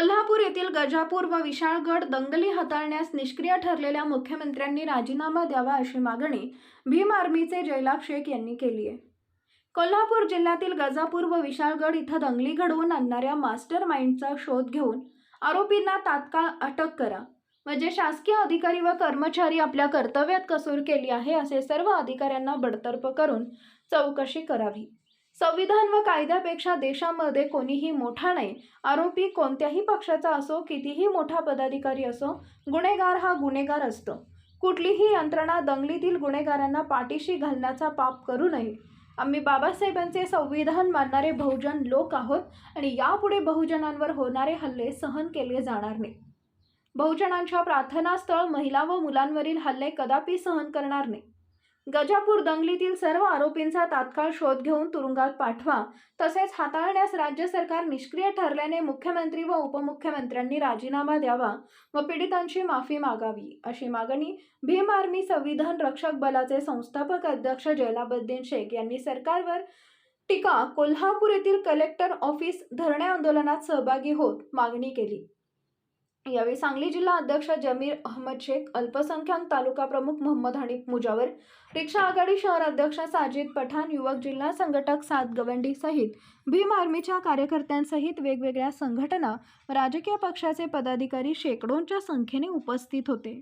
कोल्हापूर येथील गजापूर व विशाळगड दंगली हाताळण्यास निष्क्रिय ठरलेल्या मुख्यमंत्र्यांनी राजीनामा द्यावा अशी मागणी भीम आर्मीचे जयलाभ शेख यांनी केली आहे. कोल्हापूर जिल्ह्यातील गजापूर व विशाळगड इथं दंगली घडवून आणणाऱ्या मास्टर माइंडचा शोध घेऊन आरोपींना तात्काळ अटक करा म्हणजे शासकीय अधिकारी व कर्मचारी आपल्या कर्तव्यात कसूर केली आहे असे सर्व अधिकाऱ्यांना बडतर्फ करून चौकशी करावी. संविधान व कायद्यापेक्षा देशामध्ये कोणीही मोठा नाही. आरोपी कोणत्याही पक्षाचा असो कितीही मोठा पदाधिकारी असो गुन्हेगार हा गुन्हेगार असतो. कुठलीही यंत्रणा दंगलीतील गुन्हेगारांना पाठीशी घालण्याचा पाप करू नये. आम्ही बाबासाहेबांचे संविधान मानणारे बहुजन लोक आहोत आणि यापुढे बहुजनांवर होणारे हल्ले सहन केले जाणार नाही. बहुजनांच्या प्रार्थनास्थळ महिला व मुलांवरील हल्ले कदापि सहन करणार नाही. गजापूर दंगलीतील सर्व आरोपींचा तात्काळ शोध घेऊन तुरुंगात पाठवा. तसेच हाताळण्यास राज्य सरकार निष्क्रिय ठरल्याने मुख्यमंत्री व उपमुख्यमंत्र्यांनी राजीनामा द्यावा व पीडितांची माफी मागावी अशी मागणी भीम आर्मी संविधान रक्षक बलाचे संस्थापक अध्यक्ष जैलाबद्दीन शेख यांनी सरकारवर टीका कोल्हापूर येथील कलेक्टर ऑफिस धरणे आंदोलनात सहभागी होत मागणी केली. यावेळी सांगली जिल्हा अध्यक्ष जमीर अहमद शेख अल्पसंख्याक तालुका प्रमुख मोहम्मद हनीफ मुजावर रिक्षा आघाडी शहर अध्यक्ष साजिद पठाण युवक जिल्हा संघटक सात गवंडी सहित भीम आर्मीच्या कार्यकर्त्यांसहित वेगवेगळ्या संघटना राजकीय पक्षाचे पदाधिकारी शेकडोंच्या संख्येने उपस्थित होते.